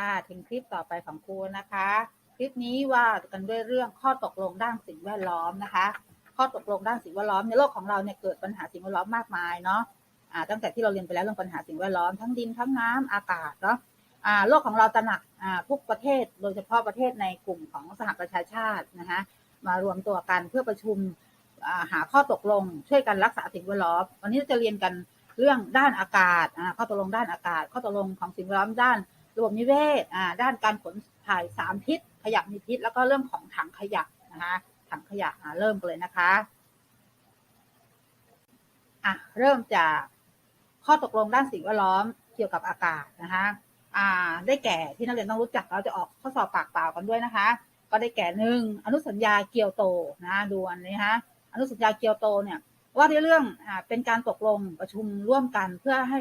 ค่ะถึงคลิปต่อไปของครูนะคะ คลิปนี้ว่ากันด้วยเรื่องข้อตกลงด้านสิ่งแวดล้อมนะคะ ข้อตกลงด้านสิ่งแวดล้อมในโลกของเราเนี่ยเกิดปัญหาสิ่งแวดล้อมมากมายเนาะอ่าตั้งแต่ที่เราเรียนไปแล้วเรื่องปัญหาสิ่งแวดล้อมทั้งดินทั้งน้ำอากาศเนาะอ่าโลกของเราตระหนักอ่าทุกประเทศโดยเฉพาะประเทศในกลุ่มของสหประชาชาตินะคะมารวมตัวกันเพื่อประชุมหาข้อตกลงช่วยกันรักษาสิ่งแวดล้อมวันนี้จะเรียนกันเรื่องด้านอากาศข้อตกลงด้านอากาศ ข้อตกลงของสิ่งแวดล้อมด้าน ระบบนิเวศอ่าด้านการขนถ่ายสารพิษ ขยะมีพิษ แล้วก็เรื่องของถังขยะนะคะถังขยะเริ่มกันเลยนะคะอะเริ่มจากข้อตกลงด้านสิ่งแวดล้อมเกี่ยวกับอากาศนะคะอ่าได้แก่ที่นักเรียนต้องรู้จักเราจะออกข้อสอบปากเปล่ากันด้วยนะคะ ก็ได้แก่หนึ่งอนุสัญญาเกียวโตนะดูอันนี้ฮะอนุสัญญาเกียวโตเนี่ยว่าในเรื่องอ่าเป็นการตกลงประชุมร่วมกันเพื่อให้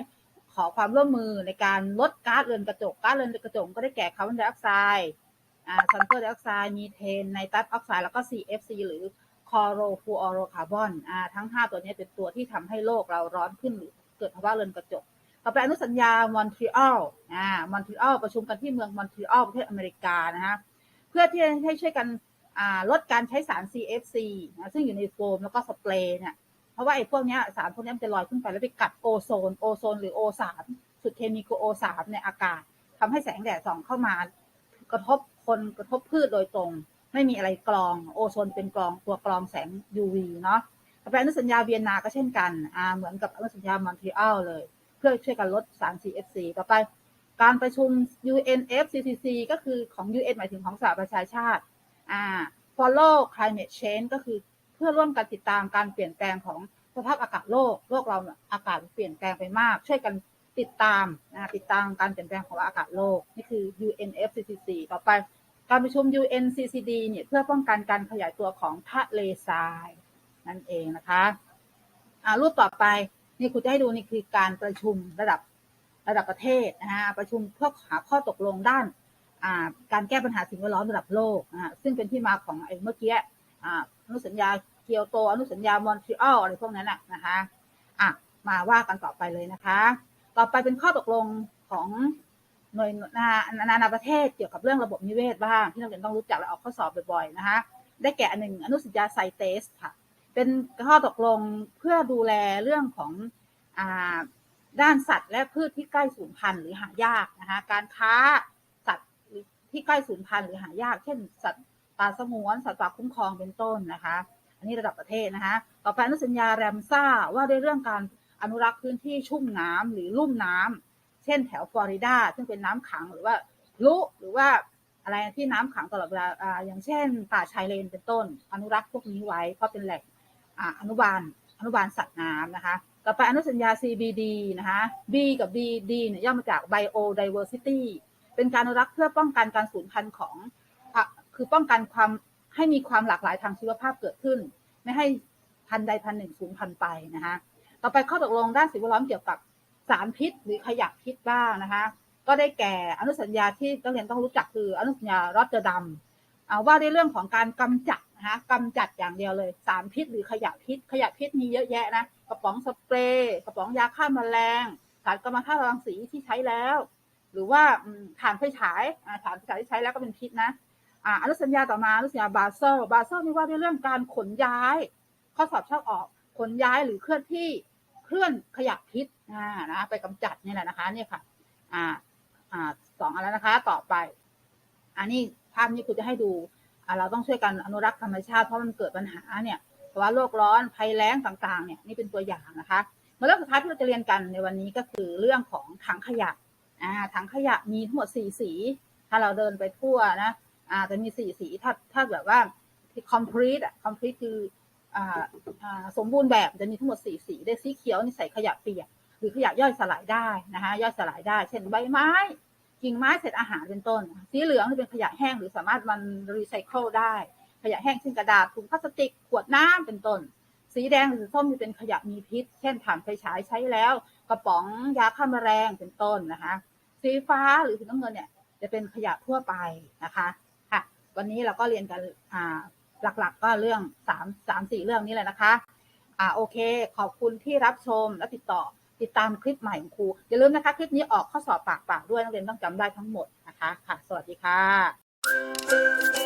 ขอความร่วมมือในการลดก๊าซเรือนกระจกก๊าซเรือนกระจกก็ได้แก่คาร์บอนไดออกไซด์อ่าซัลเฟอร์ไดออกไซด์มีเทนไนตรัสออกไซด์แล้วก็ CFC หรือคอโรฟูออโรคาร์บอนอ่าทั้ง 5 ตัวนี้เป็นตัวที่ทำให้โลกเราร้อนขึ้นหรือเกิดภาวะเรือนกระจกต่อไปอนุสัญญามอนทรีออลอ่ามอนทรีออลประชุมกันที่เมืองมอนทรีออลประเทศอเมริกานะฮะเพื่อที่ให้ช่วยกันอ่าลดการใช้สาร CFC นะซึ่งอยู่ในโฟมแล้วก็สเปรย์เนี่ย ราะว่าไอ้พวกนี้สารพวกนี้มันจะลอยขึ้นไปแล้วไปกัดโอโซนโอโซนหรือโอสามสุดเคมีคือโอสามในอากาศทำให้แสงแดดส่องเข้ามา กระทบคนกระทบพืชโดยตรง ไม่มีอะไรกรองโอโซนเป็นกรองตัวกรองแสง UV เนาะต่อไปอนุสัญญาเวียนนาก็เช่นกันอ่าเหมือนกับอนุสัญญามอนทรีออลเลย เพื่อช่วยกันลดสาร CFC ต่อไปการประชุม UNFCCC ก็คือของ UN หมายถึงของสหประชาชาติอ่า follow climate change ก็คือ พื่อร่วมกันติดตามการเปลี่ยนแปลงของสภาพอากาศโลก โลกเราเนี่ยอากาศเปลี่ยนแปลงไปมาก ช่วยกันติดตามนะติดตามการเปลี่ยนแปลงของอากาศโลก นี่คือ UNFCCC ต่อไปการประชุม UNCCD เนี่ยเพื่อป้องกันการขยายตัวของทะเลทรายนั่นเองนะคะอ่ารูปต่อไปนี่ครูจะให้ดูนี่คือการประชุมระดับระดับประเทศนะฮะประชุมเพื่อหาข้อตกลงด้านการแก้ปัญหาสิ่งแวดล้อมระดับโลกนะซึ่งเป็นที่มาของไอ้เมื่อกี้ อ่าอนุสัญญาเกียวโต อนุสัญญามอนทรีออลอะไรพวกนั้นนะนะคะอะมาว่ากันต่อไปเลยนะคะ ต่อไปเป็นข้อตกลงของหน่วยนานานาประเทศเกี่ยวกับเรื่องระบบนิเวศบ้างที่นักเรียนต้องรู้จักและออกข้อสอบบ่อยๆนะคะ ได้แก่อันหนึ่งอนุสัญญาไซเตสค่ะ เป็นข้อตกลงเพื่อดูแลเรื่องของอ่าด้านสัตว์และพืชที่ใกล้สูญพันธุ์หรือหายากนะคะการค้าสัตว์ที่ใกล้สูญพันธุ์หรือหายาก เช่น สัตว์ ป่าสงวนสัตว์ป่าคุ้มครองเป็นต้นนะคะ อันนี้ระดับประเทศนะคะต่อไปอนุสัญญาแรมซ่าว่าด้วยเรื่องการอนุรักษ์พื้นที่ชุ่มน้ำหรือลุ่มน้ำเช่นแถวฟลอริดาซึ่งเป็นน้ำขังหรือว่าลุหรือว่าอะไรที่น้ำขังตลอดเวลาอย่างเช่น ป่าชายเลนเป็นต้น อนุรักษ์พวกนี้ไว้เพราะเป็นแหล่งอนุบาลอนุบาลสัตว์น้ำนะคะต่อไปอนุสัญญา CBD นะคะ B กับ BD เนี่ยย่อมาจาก Biodiversity เป็นการอนุรักษ์เพื่อป้องกันการสูญพันธุ์ของ คือป้องกันความให้มีความหลากหลายทางชีวภาพเกิดขึ้น ไม่ให้พันใดพันหนึ่งสูญพันไปนะคะต่อไปข้อตกลงด้านสิ่งแวดล้อมเกี่ยวกับสารพิษ หรือขยะพิษบ้างนะคะ ก็ได้แก่อนุสัญญาที่นักเรียนต้องรู้จักคืออนุสัญญารอตเตอร์ดัมว่าในเรื่องของการกำจัดนะคะกำจัดอย่างเดียวเลย สารพิษ หรือขยะพิษ ขยะพิษมีเยอะแยะนะกระป๋องสเปรย์กระป๋องยาฆ่าแมลงสารกัมมันตรังสีที่ใช้แล้ว หรือว่าถ่านไฟฉายถ่านไฟฉายที่ใช้แล้วก็เป็นพิษนะ อนุสัญญาต่อมาอนุสัญญาบาเซลบาเซลนี่ว่าด้วยเรื่องการขนย้าย ข้อสอบชอบออกขนย้ายหรือเคลื่อนที่เคลื่อนขยะพิษอ่านะไปกำจัดนี่แหละนะคะเนี่ยค่ะอ่าอ่าสองอันแล้วนะคะต่อไป อันนี้ภาพนี้คุณจะให้ดูอ่าเราต้องช่วยกันอนุรักษ์ธรรมชาติเพราะมันเกิดปัญหาเนี่ยเพราว่าโลกร้อนภัยแล้งต่างๆเนี่ยนี่เป็นตัวอย่างนะคะมาเรื่องสุดท้ายที่เราจะเรียนกันในวันนี้ก็คือเรื่องของถังขยะอ่าถังขยะมีทั้งหมดสี่สี ถ้าเราเดินไปทั่วนะ อ่าจะมีสี่สีถ้าถ้าแบบว่าที่ complete อะ complete คือสมบูรณ์แบบจะมีทั้งหมดสี่สีได้สีเขียวนี่ใส่ขยะเปียกหรือขยะย่อยสลายได้นะคะย่อยสลายได้ เช่นใบไม้กิ่งไม้เศษอาหารเป็นต้น สีเหลืองที่เป็นขยะแห้งหรือสามารถมันรีไซเคิลได้ ขยะแห้งเช่นกระดาษถุงพลาสติกขวดน้ำเป็นต้น สีแดงหรือส้มที่เป็นขยะมีพิษ เช่นถ่านไฟฉายใช้แล้ว กระป๋องยาฆ่าแมลงเป็นต้นนะคะ สีฟ้าหรือสีน้ำเงินเนี่ยจะเป็นขยะทั่วไปนะคะ วันนี้เราก็เรียนกันอ่าหลักๆก็เรื่องสามสามสี่เรื่องนี้แหละนะคะ อ่าโอเค ขอบคุณที่รับชมและติดต่อติดตามคลิปใหม่ของครู อย่าลืมนะคะ คลิปนี้ออกข้อสอบปากเปล่าด้วยนักเรียนต้องจำได้ทั้งหมดนะคะ ค่ะ สวัสดีค่ะ